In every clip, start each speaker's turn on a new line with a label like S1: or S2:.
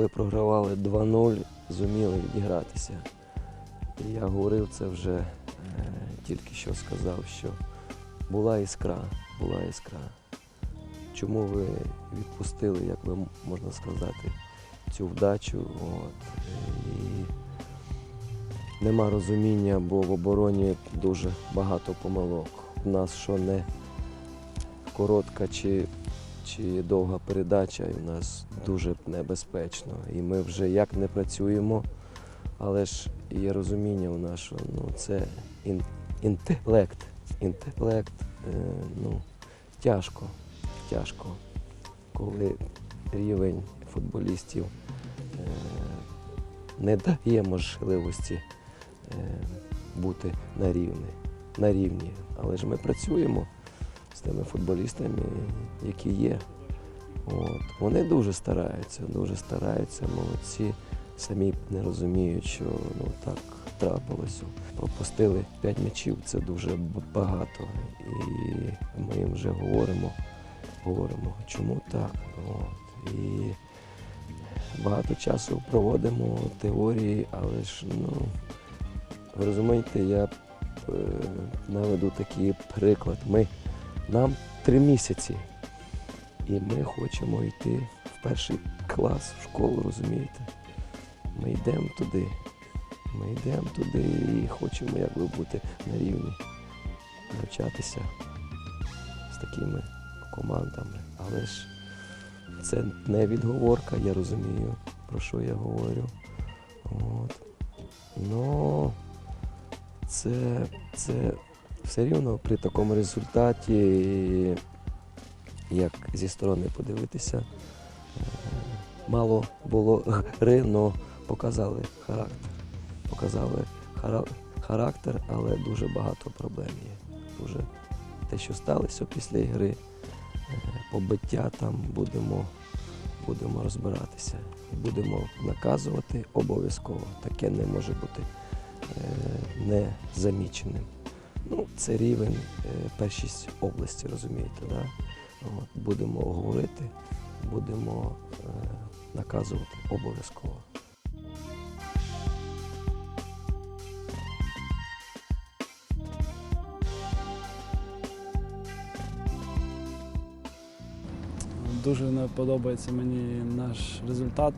S1: коли програвали 2-0, зуміли відігратися. Я говорив це вже е, тільки що сказав, що була іскра, була іскра. Чому ви відпустили, як би можна сказати, цю вдачу? От, і нема розуміння, бо в обороні дуже багато помилок. У нас що не коротка чи, чи довга передача, і в нас дуже небезпечно. І ми вже як не працюємо, але ж є розуміння у нас, що ну, це ін, інтелект. Інтелект, е, ну, тяжко, тяжко, коли рівень футболістів е, не дає можливості е, бути на рівні, на рівні. Але ж ми працюємо з тими футболістами, які є. От. Вони дуже стараються, дуже стараються, молодці. Самі не розуміють, що ну, так трапилося. Пропустили 5 м'ячів, це дуже багато. І ми їм вже говоримо, говоримо, чому так. От. І багато часу проводимо теорії, але ж ну, ви розумієте, я е, наведу такий приклад. Ми, нам три місяці, і ми хочемо йти в перший клас в школу, розумієте? Ми йдемо туди. Ми йдемо туди і хочемо якби бути на рівні, навчатися з такими командами. Але ж це не відговорка, я розумію, про що я говорю. От. Ну, це, це все рівно при такому результаті, як зі сторони подивитися, е, мало було гри, але показали характер. Показали характер, але дуже багато проблем є. Дуже те, що сталося після ігри, е, побиття там будемо, будемо розбиратися. Будемо наказувати обов'язково. Таке не може бути е, незаміченим. Ну, це рівень е, першість області, розумієте, да? От, будемо говорити, будемо е, наказувати обов'язково.
S2: Дуже подобається мені наш результат.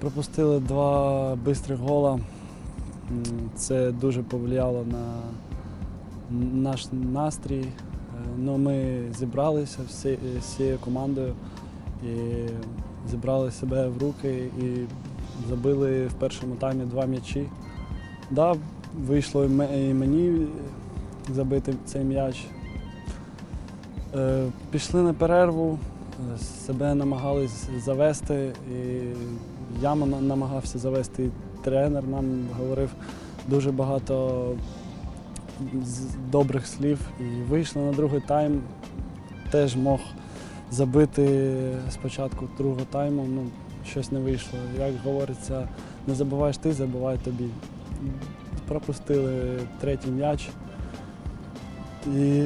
S2: Пропустили два бистрих гола. Це дуже повлияло на наш настрій. Е, Ну, ми зібралися всі, всією командою і зібрали себе в руки і забили в першому таймі два м'ячі. Да, вийшло і мені забити цей м'яч. Е, Пішли на перерву, себе намагались завести, і я намагався завести, тренер нам говорив дуже багато з- добрих слів. І вийшли на другий тайм, теж мог забити спочатку другого тайму, ну, щось не вийшло. Як говориться, не забуваєш ти, забувай тобі. Пропустили третій м'яч. І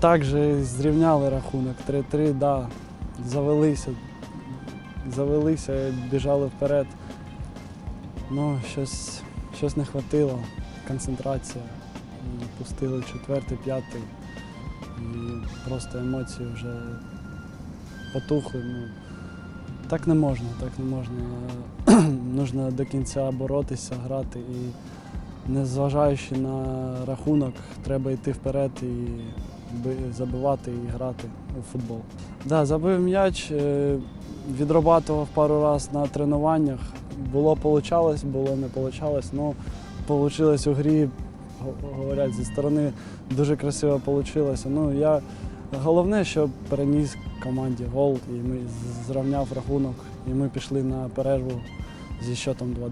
S2: так же зрівняли рахунок 3-3, да, завелися, завелися, біжали вперед. Ну, щось, щось не хватило, концентрація. Пустили четвертий, п'ятий. І просто емоції вже потухли. Ну, так не можна, так не можна. Нужно до кінця боротися, грати і незважаючи на рахунок, треба йти вперед і забивати і грати у футбол. Да, забив м'яч, е, відрабатував пару разів на тренуваннях. Було получалось, було не получалось. Ну, получилось у грі, говорять, зі сторони дуже красиво вийшло. Ну, я, головне, що переніс команді гол, і ми зрівняв рахунок, і ми пішли на перерву зі счетом 2-2.